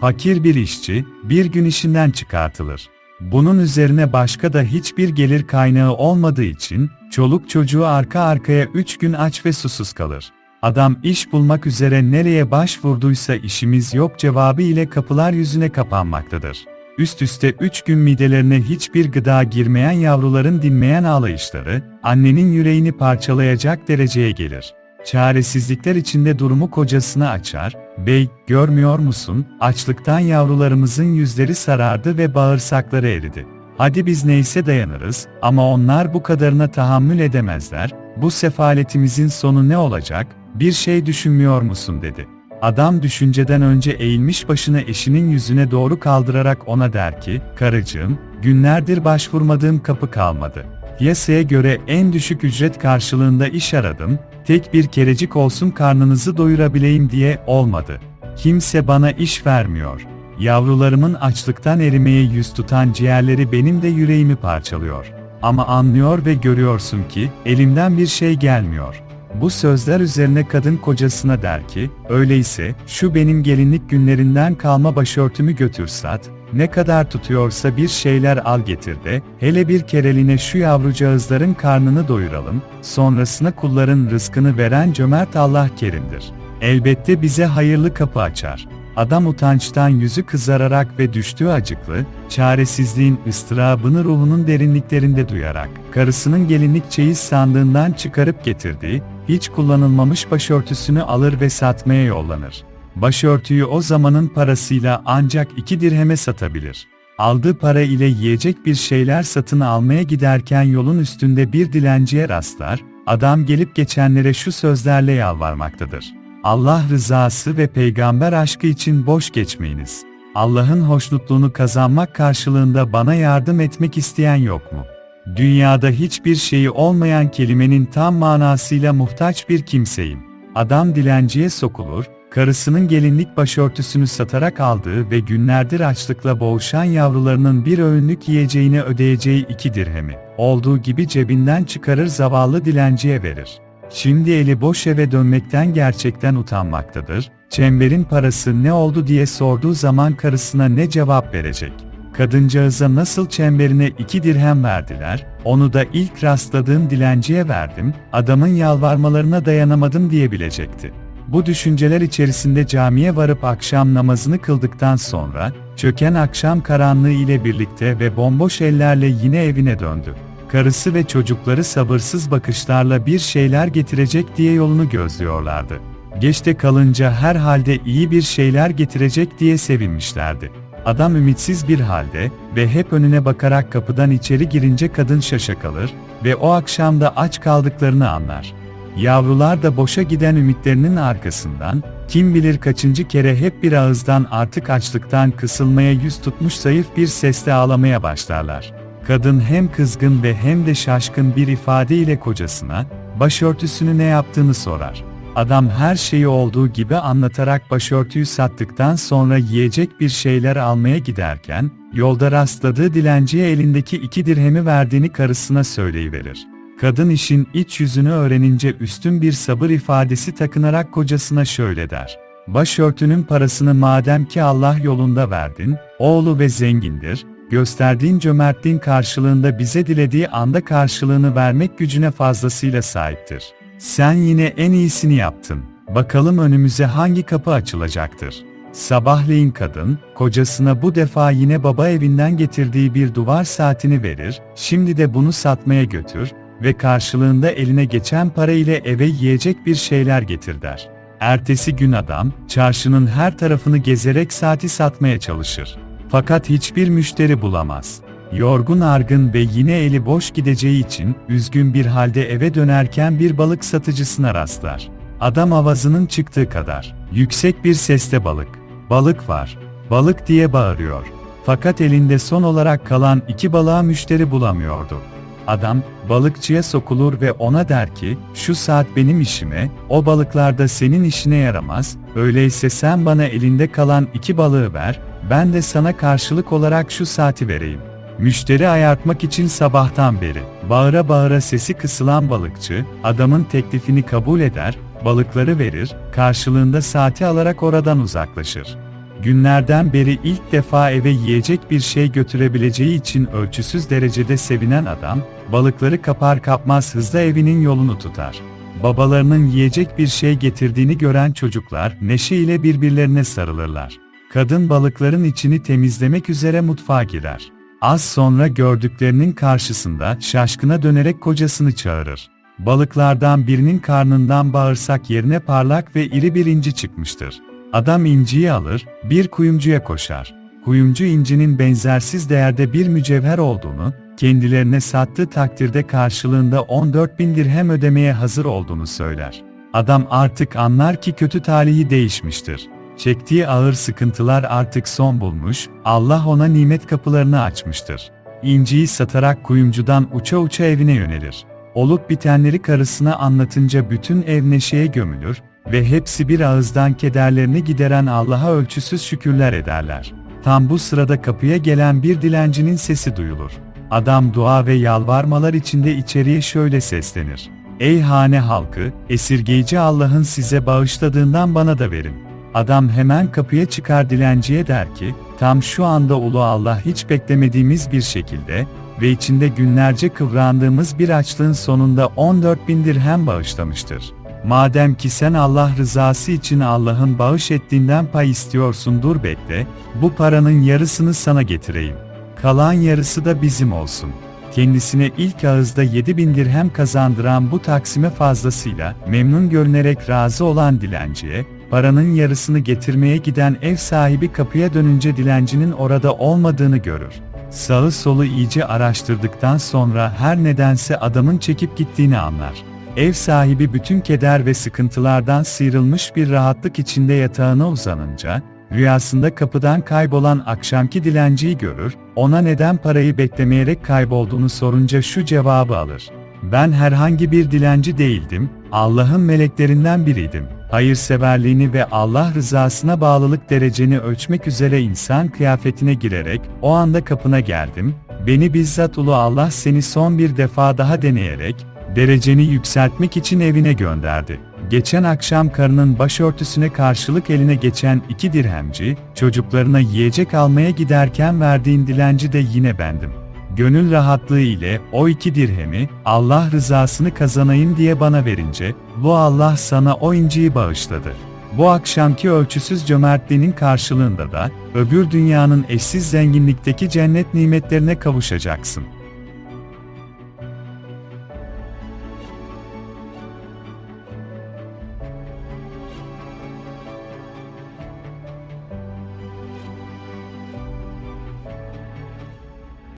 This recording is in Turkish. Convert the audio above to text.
Fakir bir işçi, bir gün işinden çıkartılır. Bunun üzerine başka da hiçbir gelir kaynağı olmadığı için, çoluk çocuğu arka arkaya üç gün aç ve susuz kalır. Adam iş bulmak üzere nereye başvurduysa işimiz yok cevabı ile kapılar yüzüne kapanmaktadır. Üst üste üç gün midelerine hiçbir gıda girmeyen yavruların dinmeyen ağlayışları, annenin yüreğini parçalayacak dereceye gelir. Çaresizlikler içinde durumu kocasına açar, ''Bey, görmüyor musun, açlıktan yavrularımızın yüzleri sarardı ve bağırsakları eridi. Hadi biz neyse dayanırız ama onlar bu kadarına tahammül edemezler, bu sefaletimizin sonu ne olacak, bir şey düşünmüyor musun?'' dedi. Adam düşünceden önce eğilmiş başını eşinin yüzüne doğru kaldırarak ona der ki, ''Karıcığım, günlerdir başvurmadığım kapı kalmadı. Piyasaya göre en düşük ücret karşılığında iş aradım, tek bir kerecik olsun karnınızı doyurabileyim diye olmadı. Kimse bana iş vermiyor. Yavrularımın açlıktan erimeye yüz tutan ciğerleri benim de yüreğimi parçalıyor. Ama anlıyor ve görüyorsun ki elimden bir şey gelmiyor.'' Bu sözler üzerine kadın kocasına der ki, öyleyse, şu benim gelinlik günlerinden kalma başörtümü götür sat, ne kadar tutuyorsa bir şeyler al getir de, hele bir kereline şu yavrucağızların karnını doyuralım, sonrasına kulların rızkını veren cömert Allah kerimdir. Elbette bize hayırlı kapı açar. Adam utançtan yüzü kızararak ve düştüğü acıklı, çaresizliğin ıstırabını ruhunun derinliklerinde duyarak, karısının gelinlik çeyiz sandığından çıkarıp getirdiği, hiç kullanılmamış başörtüsünü alır ve satmaya yollanır. Başörtüyü o zamanın parasıyla ancak iki dirheme satabilir. Aldığı para ile yiyecek bir şeyler satın almaya giderken yolun üstünde bir dilenciye rastlar, adam gelip geçenlere şu sözlerle yalvarmaktadır. Allah rızası ve peygamber aşkı için boş geçmeyiniz. Allah'ın hoşnutluğunu kazanmak karşılığında bana yardım etmek isteyen yok mu? Dünyada hiçbir şeyi olmayan kelimenin tam manasıyla muhtaç bir kimseyim. Adam dilenciye sokulur, karısının gelinlik başörtüsünü satarak aldığı ve günlerdir açlıkla boğuşan yavrularının bir öğünlük yiyeceğini ödeyeceği iki dirhemi, olduğu gibi cebinden çıkarır zavallı dilenciye verir. Şimdi eli boş eve dönmekten gerçekten utanmaktadır, çemberin parası ne oldu diye sorduğu zaman karısına ne cevap verecek? Kadıncağıza nasıl çemberine iki dirhem verdiler, onu da ilk rastladığım dilenciye verdim, adamın yalvarmalarına dayanamadım diyebilecekti. Bu düşünceler içerisinde camiye varıp akşam namazını kıldıktan sonra, çöken akşam karanlığı ile birlikte ve bomboş ellerle yine evine döndü. Karısı ve çocukları sabırsız bakışlarla bir şeyler getirecek diye yolunu gözlüyorlardı. Geçte kalınca herhalde iyi bir şeyler getirecek diye sevinmişlerdi. Adam ümitsiz bir halde ve hep önüne bakarak kapıdan içeri girince kadın şaşa kalır ve o akşam da aç kaldıklarını anlar. Yavrular da boşa giden ümitlerinin arkasından, kim bilir kaçıncı kere hep bir ağızdan artık açlıktan kısılmaya yüz tutmuş zayıf bir sesle ağlamaya başlarlar. Kadın hem kızgın ve hem de şaşkın bir ifadeyle kocasına, başörtüsünü ne yaptığını sorar. Adam her şeyi olduğu gibi anlatarak başörtüyü sattıktan sonra yiyecek bir şeyler almaya giderken, yolda rastladığı dilenciye elindeki iki dirhemi verdiğini karısına söyleyiverir. Kadın işin iç yüzünü öğrenince üstün bir sabır ifadesi takınarak kocasına şöyle der. Başörtünün parasını madem ki Allah yolunda verdin, oğlu ve zengindir, gösterdiğin cömertliğin karşılığında bize dilediği anda karşılığını vermek gücüne fazlasıyla sahiptir. Sen yine en iyisini yaptın. Bakalım önümüze hangi kapı açılacaktır. Sabahleyin kadın, kocasına bu defa yine baba evinden getirdiği bir duvar saatini verir, şimdi de bunu satmaya götür ve karşılığında eline geçen para ile eve yiyecek bir şeyler getir der. Ertesi gün adam, çarşının her tarafını gezerek saati satmaya çalışır. Fakat hiçbir müşteri bulamaz. Yorgun argın ve yine eli boş gideceği için üzgün bir halde eve dönerken bir balık satıcısına rastlar. Adam avazının çıktığı kadar. Yüksek bir sesle balık. Balık var. Balık diye bağırıyor. Fakat elinde son olarak kalan iki balığa müşteri bulamıyordu. Adam, balıkçıya sokulur ve ona der ki, şu saat benim işime, o balıklar da senin işine yaramaz, öyleyse sen bana elinde kalan iki balığı ver, ben de sana karşılık olarak şu saati vereyim. Müşteri ayartmak için sabahtan beri, bağıra bağıra sesi kısılan balıkçı, adamın teklifini kabul eder, balıkları verir, karşılığında saati alarak oradan uzaklaşır. Günlerden beri ilk defa eve yiyecek bir şey götürebileceği için ölçüsüz derecede sevinen adam, balıkları kapar kapmaz hızla evinin yolunu tutar. Babalarının yiyecek bir şey getirdiğini gören çocuklar neşe ile birbirlerine sarılırlar. Kadın balıkların içini temizlemek üzere mutfağa girer. Az sonra gördüklerinin karşısında şaşkına dönerek kocasını çağırır. Balıklardan birinin karnından bağırsak yerine parlak ve iri bir inci çıkmıştır. Adam inciyi alır, bir kuyumcuya koşar. Kuyumcu incinin benzersiz değerde bir mücevher olduğunu, kendilerine sattığı takdirde karşılığında 14 bin dirhem ödemeye hazır olduğunu söyler. Adam artık anlar ki kötü talihi değişmiştir. Çektiği ağır sıkıntılar artık son bulmuş, Allah ona nimet kapılarını açmıştır. İnciyi satarak kuyumcudan uça uça evine yönelir. Olup bitenleri karısına anlatınca bütün ev neşeye gömülür ve hepsi bir ağızdan kederlerini gideren Allah'a ölçüsüz şükürler ederler. Tam bu sırada kapıya gelen bir dilencinin sesi duyulur. Adam dua ve yalvarmalar içinde içeriye şöyle seslenir. Ey hane halkı, esirgeyici Allah'ın size bağışladığından bana da verin. Adam hemen kapıya çıkar dilenciye der ki, tam şu anda ulu Allah hiç beklemediğimiz bir şekilde ve içinde günlerce kıvrandığımız bir açlığın sonunda 14 bin dirhem bağışlamıştır. Madem ki sen Allah rızası için Allah'ın bağış ettiğinden pay istiyorsun dur bekle, bu paranın yarısını sana getireyim. Kalan yarısı da bizim olsun. Kendisine ilk ağızda 7 bin dirhem kazandıran bu taksime fazlasıyla memnun görünerek razı olan dilenciye, paranın yarısını getirmeye giden ev sahibi kapıya dönünce dilencinin orada olmadığını görür. Sağı solu iyice araştırdıktan sonra her nedense adamın çekip gittiğini anlar. Ev sahibi bütün keder ve sıkıntılardan sıyrılmış bir rahatlık içinde yatağına uzanınca, rüyasında kapıdan kaybolan akşamki dilenciyi görür, ona neden parayı beklemeyerek kaybolduğunu sorunca şu cevabı alır. Ben herhangi bir dilenci değildim, Allah'ın meleklerinden biriydim. Hayırseverliğini ve Allah rızasına bağlılık dereceni ölçmek üzere insan kıyafetine girerek o anda kapına geldim. Beni bizzat ulu Allah seni son bir defa daha deneyerek dereceni yükseltmek için evine gönderdi. Geçen akşam karının başörtüsüne karşılık eline geçen iki dirhemci, çocuklarına yiyecek almaya giderken verdiğin dilenci de yine bendim. Gönül rahatlığı ile o iki dirhemi, Allah rızasını kazanayım diye bana verince, bu Allah sana o inciyi bağışladı. Bu akşamki ölçüsüz cömertliğinin karşılığında da, öbür dünyanın eşsiz zenginlikteki cennet nimetlerine kavuşacaksın.